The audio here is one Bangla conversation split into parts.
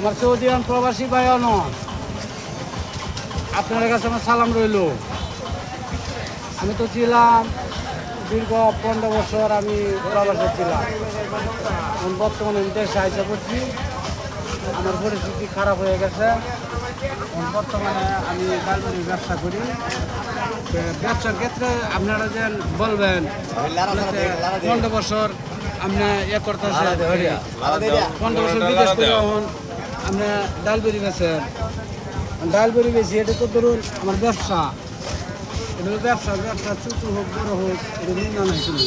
আমার সৌদিয়ান প্রবাসী ভাইও নন। আপনার কাছে আমার সালাম রইল। আমি তো ছিলাম দীর্ঘ পনেরো বছর আমি প্রবাসে ছিলাম। বর্তমানে আমি দেশে আইসা করছি। আমার পরিস্থিতি খারাপ হয়ে গেছে। বর্তমানে আমি গালবাড়ির ব্যবসা করি। ব্যবসার ক্ষেত্রে আপনারা যে বলবেন পনেরো বছর আপনি ইয়ে করতেছেন। পনেরো বছর বিদেশ করে আপনি ডাল বেরি বেছেন ডাল বেরি বেশি এটা তো ধরুন আমার ব্যবসা। এটা হলো ব্যবসা ব্যবসা ছোটো হোক বড় হোক এটা নিন্দা নাই তুমি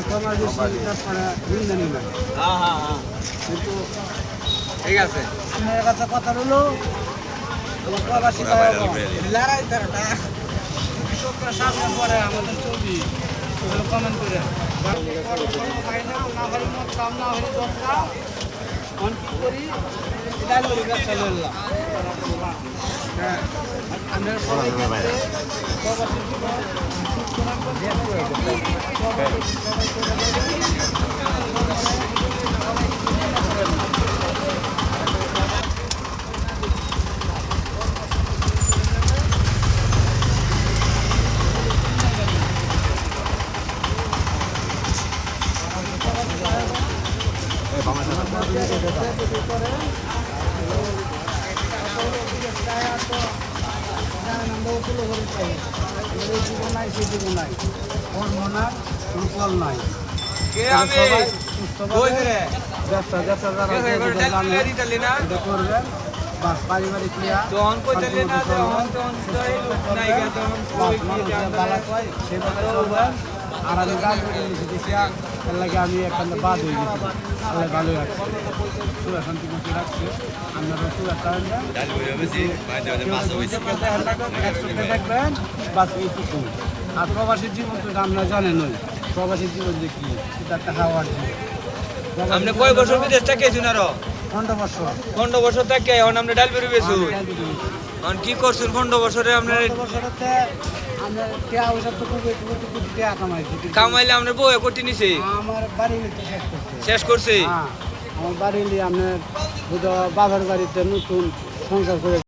এখন আর বেশি কিন্তু ঠিক আছে। আপনার কাছে কথা হলো আমার প্রবাসী ভাইয়েরা লড়াই তার কৃষকরা সামনে পড়ে আমাদের ছবি। কমেন্ট করে। না হলে মত কাম না হলে দশটা অন কি করি ডাল করি ব্যবসা লড়লাম হ্যাঁ আমরা সবাই ক্ষেত্রে প্রবাসী জীবন নাই সেই জীবন নাই কর্ম নাই কোনো নাই সবাই কই? ব্যবসা ব্যবসা যারা জানে, করবেন বাস পারিবারিক ক্রিয়া তখন কইতালি না তখন তখন তো নাই গে, তখন কই কি কয়, সেভাবে চলবেন। আর আমি গান এর লাগে আমি এখানে বাদ হয়ে গেছি। আল্লাহ ভালোই রাখছে। সুরা শান্তি মতো রাখছে। আপনারা সুরা দেখবেন বাস এইটুকু আর প্রবাসীর জীবন তো আমরা জানেন ওই প্রবাসীর জীবন যে কি এটা একটা হাওয়ার জীবন। আপনি কয় বছর বিদেশ থেকে আইছুন আরও? পনেরো বছর। পনেরো বছর থেকে এখন আপনি ডাল বেরো বেছুন কি করছুন পনেরো বছরে আপনার? বছরতে আমরা কামাইলে আপনার বউ করতে নিছে। আমার বাড়ি শেষ করছে। শেষ করছে? হ্যাঁ আমার বাড়ি আপনার বাবার বাড়িতে নতুন সংসার করে